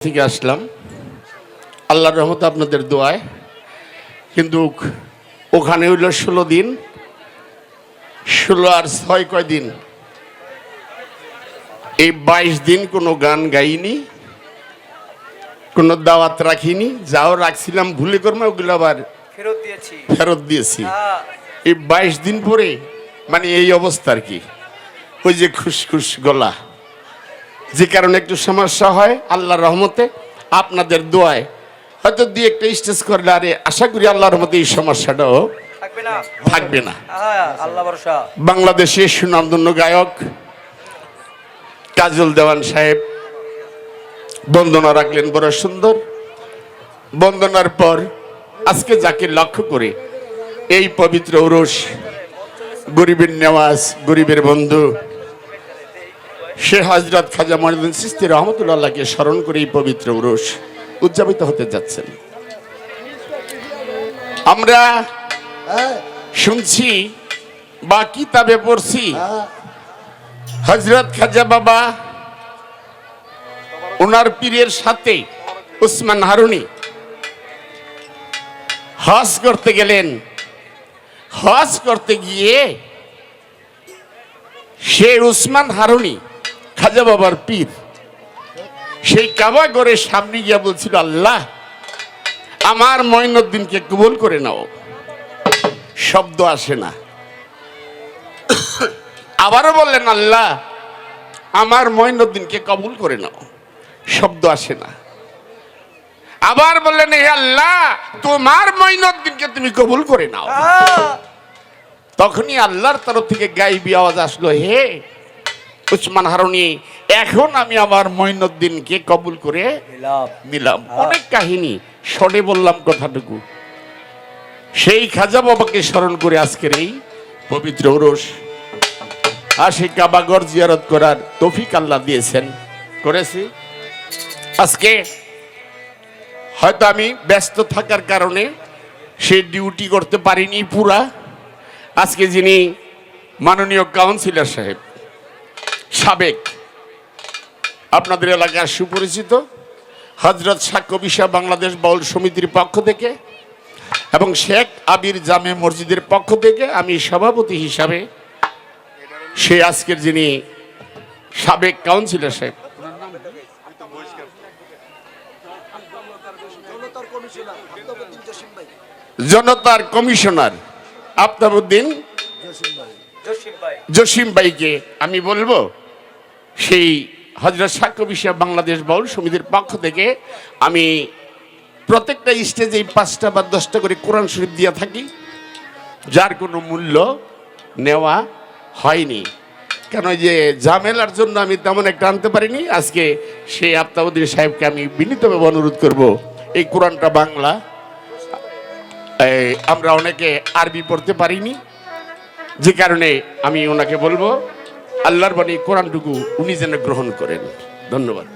থেকে আসলাম। আল্লাহর রহমতে আপনাদের দোয়ায়। কিন্তু ওখানে হইল ষোলো দিন। ষোলো আর ছয় কয় দিন? এই বাইশ দিন কোনো গান গাইনি কোনো দাওয়াত রাখিনি। যাও রাখছিলাম ভুলে কর্মে ওগুলো আবার ফেরত দিয়েছি। ফেরত দিয়েছি। হ্যাঁ, এই বাইশ দিন পরে মানে এই অবস্থা আর কি। ওই যে খুশখুশ গলা। যে কারণে একটু সমস্যা হয় আল্লাহর রহমতে আপনাদের দোয়ায়। হয়তো দুই একটা স্টেজ করলে আরে আশা করি আল্লাহর রহমতে এই সমস্যাটাও থাকবে না। থাকবে না। হ্যাঁ বাংলাদেশে সুনামধন্য গায়ক কাজল দেওয়ান সাহেব। বন্দনা রাখলেন বড় সুন্দর। বন্দনার পর আজকে যাকে লক্ষ্য করে এই পবিত্র উরস গরিবের নেওয়াজ গরিবের বন্ধু শেখ হজরত খাজা মহিউদ্দিন সিস্তি রহমতুল্লাহকে স্মরণ করে এই পবিত্র উরুষ উদযাপিত হতে যাচ্ছেন। আমরা শুনছি বা কিতাবে পড়ছি। হজরত খাজা বাবা ওনার পীরের সাথে উসমান হারুনি হজ করতে গেলেন। হজ করতে গিয়ে সে উসমান হারুনি খাজা বাবার পীর। সেই কাবা ঘরের সামনে গিয়া বলছিল আল্লাহ আমার মঈনুদ্দিনকে কবুল করে নাও। শব্দ আসে না। আবারও বললেন আল্লাহ আমার মঈনুদ্দিনকে কবুল করে নাও। শব্দ আসে না। আবার বললেন হে আল্লাহ তোমার মঈনুদ্দিনকে তুমি কবুল করে নাও। তখনই আল্লাহর তরফ থেকে গাইবি আওয়াজ আসলো হে উসমান হারুনি এখন আমি আমার মঈনুদ্দিনকে কবুল করে। নিলাম। অনেক কাহিনী শর্টে বললাম কথাটুকু। সেই খাজা বাবাকে স্মরণ করে আজকের এই পবিত্র ওরস। আর সেই কাবাগর জিয়ারত করার তফিক আল্লাহ দিয়েছেন। করেছি। আজকে হয়তো আমি ব্যস্ত থাকার কারণে সেই ডিউটি করতে পারিনি পুরা। আজকে যিনি মাননীয় কাউন্সিলর সাহেব সাবেক আপনাদের এলাকার সুপরিচিত হজরত শাহ কবিশা বাংলাদেশ বাউল সমিতির পক্ষ থেকে এবং শেখ আবির জামে মসজিদের পক্ষ থেকে আমি সভাপতি হিসাবে সে আজকের যিনি সাবেক কাউন্সিলর সাহেব। জনতার কমিশনার আফতাবুদ্দিন জসিম ভাইকে আমি বলব সেই হজরত সাক্ষ্য বিষয় বাংলাদেশ বাউল সমিতির পক্ষ থেকে আমি প্রত্যেকটা স্টেজে পাঁচটা বা দশটা করে কোরআন শরীফ দিয়ে থাকি, যার কোনো মূল্য নেওয়া হয়নি। কেন যে ঝামেলার জন্য আমি তেমন একটা আনতে পারিনি, আজকে সেই আফতাবুদ্দিন সাহেবকে আমি বিনীতভাবে অনুরোধ করব, এই কোরআনটা বাংলা আমরা অনেকে আরবি পড়তে পারিনি, যে কারণে আমি ওনাকে বলব আল্লাহর বাণী, কোরআনটুকু উনি যেন গ্রহণ করেন। ধন্যবাদ।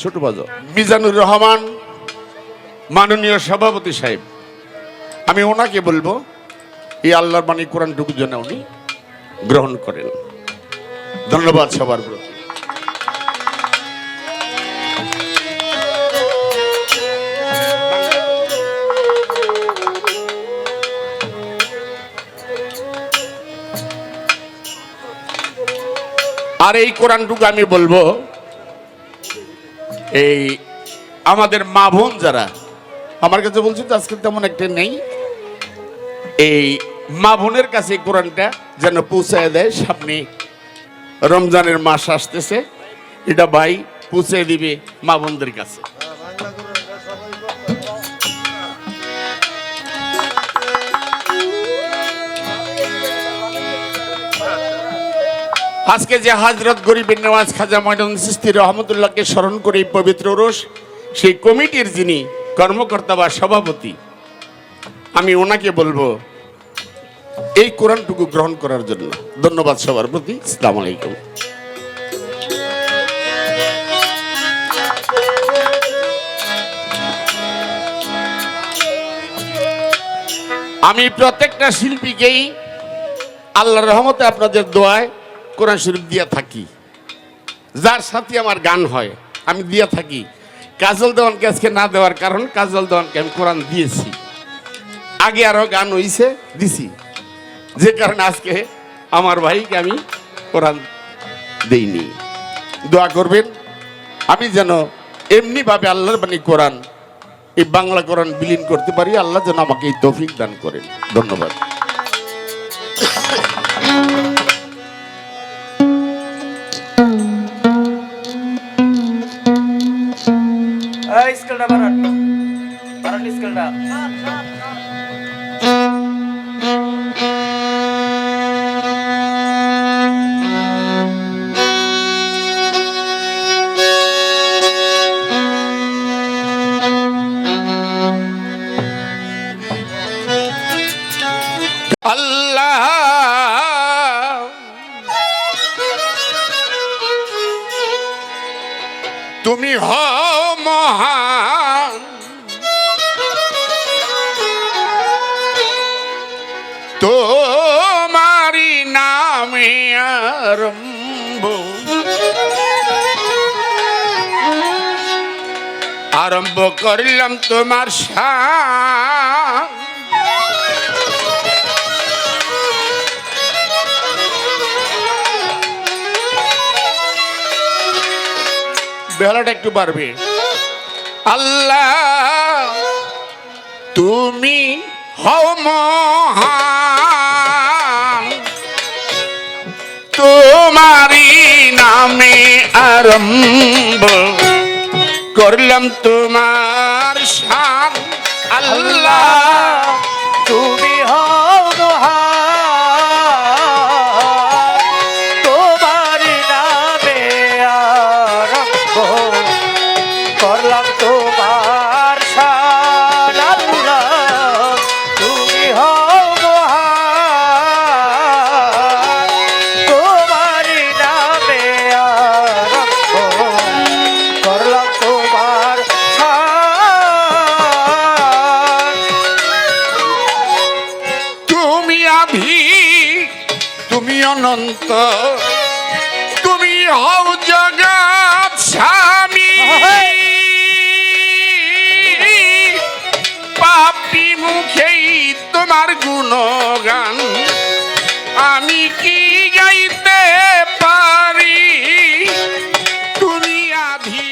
ছোট বাজো। মিজানুর রহমান, মাননীয় সভাপতি সাহেব। আমি ওনাকে বলব, এই আল্লাহর বাণী, কোরআনটুকু যেন উনি গ্রহণ করেন। ধন্যবাদ সবার প্রতি। আর এই কোরআনটুকু আমি বলব, এই আমাদের মা বোন যারা, আমার কাছে বলছি তো আজকে তেমন একটা নেই, এই মা বোনের কাছে কোরআনটা যেন পৌঁছায় দেয় সামনে রমজানের মাস আসতেছে, এটা ভাই পৌঁছে দিবে মা বোনদের কাছে। আজকে যে হাজরত গরিব নেওয়াজ খাজা ময়দান সিস্তি রহমতুল্লাহকে স্মরণ করে পবিত্র রোষ সেই কমিটির যিনি কর্মকর্তা বা সভাপতি, আমি ওনাকে বলব, এই কোরআনটুকু গ্রহণ করার জন্য ধন্যবাদ সবার প্রতি। আসসালামু আলাইকুম। আমি প্রত্যেকটা শিল্পীকেই আল্লাহর রহমতে আপনাদের দোয়ায় কোরআন শরীফ দিয়া থাকি। যার সাথে আমার গান হয়, আমি দিয়া থাকি। কাজল দেওয়ানকে আজকে না দেওয়ার কারণ কাজল দেওয়ানকে আমি কোরআন দিয়েছি। আগে আরও গান হইছে, দিছি। যে কারণে আজকে আমার ভাইকে আমি কোরআন দেইনি। দোয়া করবেন, আমি যেন এমনিভাবে আল্লাহর বাণী কোরআন, এই বাংলা কোরআন বিলীন করতে পারি, আল্লাহ যেন আমাকে এই তৌফিক দান করেন। ধন্যবাদ। এই স্কেলটা বাড়ান। তুমি হ মহান আরম্ভ করিলাম তোমার সা বেলাটা একটু বাড়বে। আল্লাহ তুমি হও মহান। তোমারি নামে আরম্ভ করলাম তোমার শান। আল্লাহ। অনন্ত। তুমি হও জগৎ স্বামী। পাপি মুখেই তোমার গুণগান। আমি কি গাইতে পারি? তুমি আধি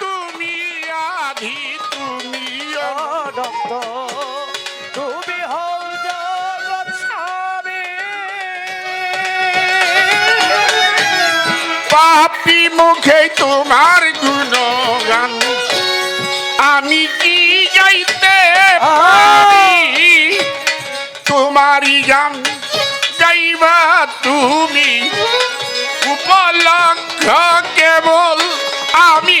তুমি আধি, তুমি অনন্ত। পাপি মুখে তোমার গুণগান। আমি কি যাইতে তোমার গান যাইবা তুমি। উপলক্ষ কেবল আমি।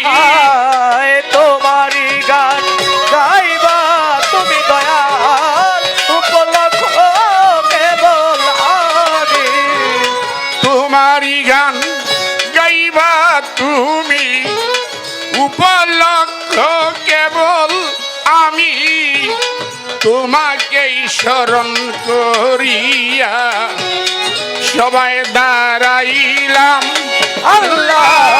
স্মরণ করিয়া সবাই দাঁড়াইলাম আল্লাহ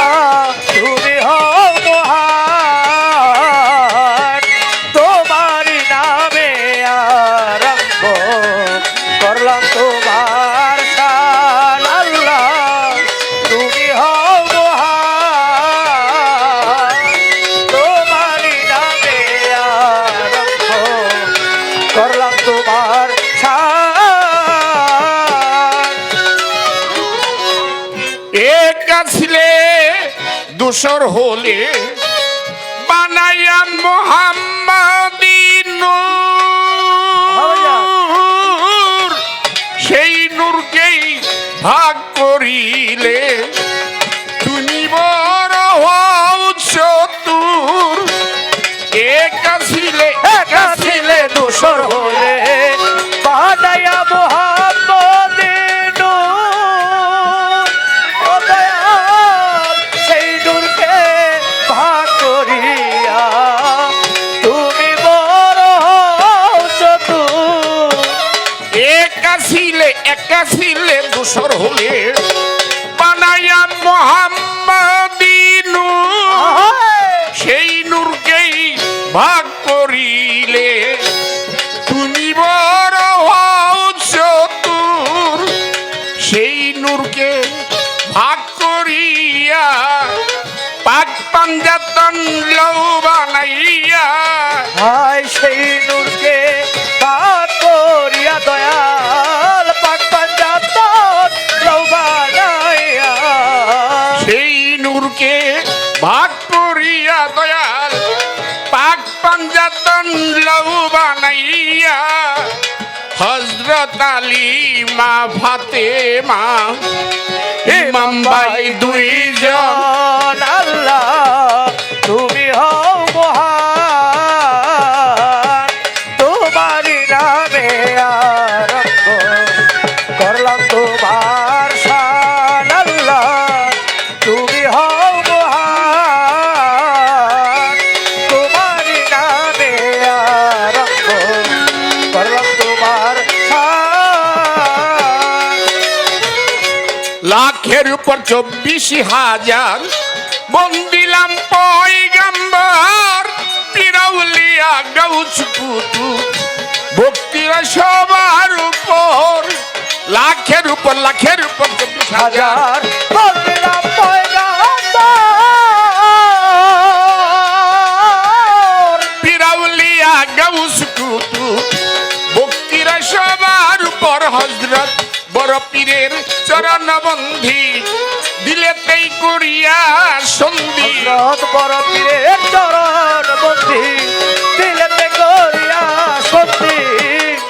এক আসলে দোসর হলে বানাইয়া মোহাম্মদিন দূষর হলে বানাইয়া মোহাম্মদিনু সেই নূরকেই ভাগ করিলে তুমি বড় সেই নূরকে ভাগ করিয়া পাক পাঞ্জাতন লৌ বানাইয়া। সেই নূরকে বানাইয়া হজরত আলী মা ফাতে মা ইমাম ভাই দুইজন আল্লাহ তুমি লাখের উপর চব্বিশ হাজার বন্দিলাম পয়গাম্বার পিরাউলিয়া গাউচ কুতু ভক্তিরা সবার উপর লাখের উপর লাখের উপর চব্বিশ হাজার বললাম পয়গাম্বর পিরাউলিয়া গাউস পীরের চরণবন্ধি দিলেতেই করিয়া সন্ধি। বড় পীরের চরণ বন্ধি দিলেতে করিয়া সত্যি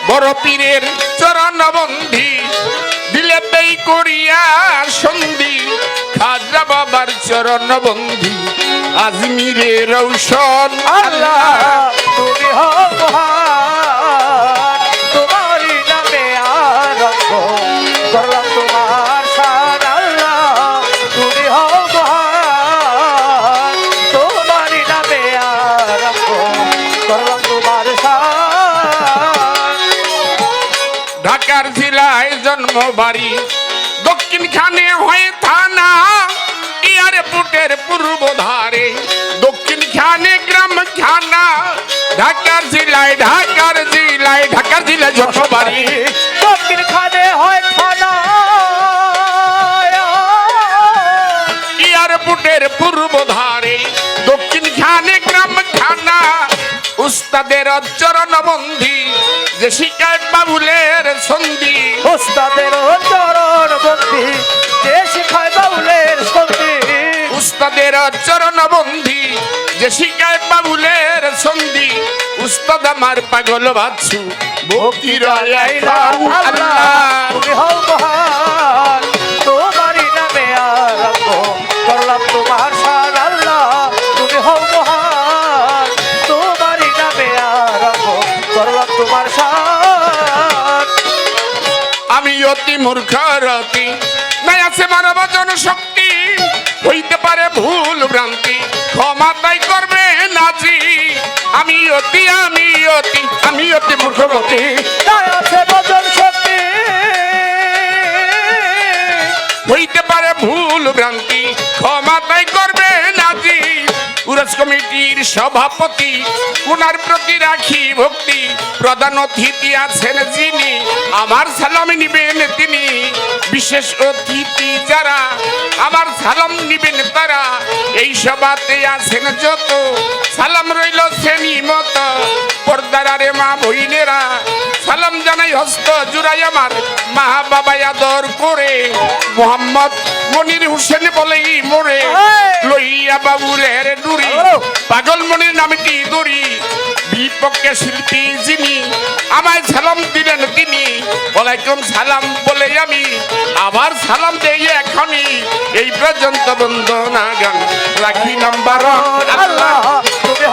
বড় পীরের চরণবন্ধি দিলেতেই করিয়া সন্ধি। খাজা বাবার চরণবন্ধি আজমিরে রৌশন আল্লাহ। তুমি হও এয়ারপোর্টের পূর্ব ধারে দক্ষিণ খানে গ্রাম খানা ঢাকার জেলায় ঢাকার জেলায় ঢাকার জেলায় যত বাড়ি দক্ষিণ খানে হয় থানা। এয়ারপোর্টের পূর্ব ধারে দক্ষিণ খানে গ্রাম খানা উস্তাদের চরণবন্ধি যে শিকায় বাবুলের সন্ধি। বন্ধি যে শিখায় উস্তাদের চরণবন্ধি যে শিকায় বাবুলের সন্ধি। উস্তাদ আমার পাগল বাচ্চু ভক্তির আল্লাহ। তুমি হও মহান তোমারই নামে আরম্ভ করলাম তোমার শান আল্লাহ। তুমি হও মহান তোমারই নামে আরম্ভ করলাম তোমার শান আমি অতি মূর্খ রতি নাই আছে মানব জনশক্তি হইতে পারে ভুল ভ্রান্তি। ক্ষমা তাই করবে নাজি। আমি অতি আমি অতি আমি অতি মূর্খবতী। হইতে পারে ভুল ভ্রান্তি। ক্ষমা তাই করবে নাজি। উরস কমিটির সভাপতি, উনার প্রতি রাখি ভক্তি। প্রধান অতিথি আছেন যিনি। আমার সালাম তিনি বিশেষ অতিথি যারা আমার সালাম নিবেন তারা। এই সভাতে আছেন যত সালাম রইল শ্রেণি মত পর্দারে মা বইনেরা সালাম জানাই হস্ত জুড়াই আমার মা বাবা আদর করে। মোহাম্মদ মনির হোসেন বলেই মোরে। লইয়া বাবুলের ডুরি পাগল মনির নামটি দড়ি। বিপক্ষে শিল্পী যিনি আমায় সালাম দিলেন তিনি। ওয়ালাইকুম সালাম বলে আমি আবার সালাম দেই এখনই। এই পর্যন্ত বন্দনা গান। রাখি নাম্বার আল্লাহ। তুমি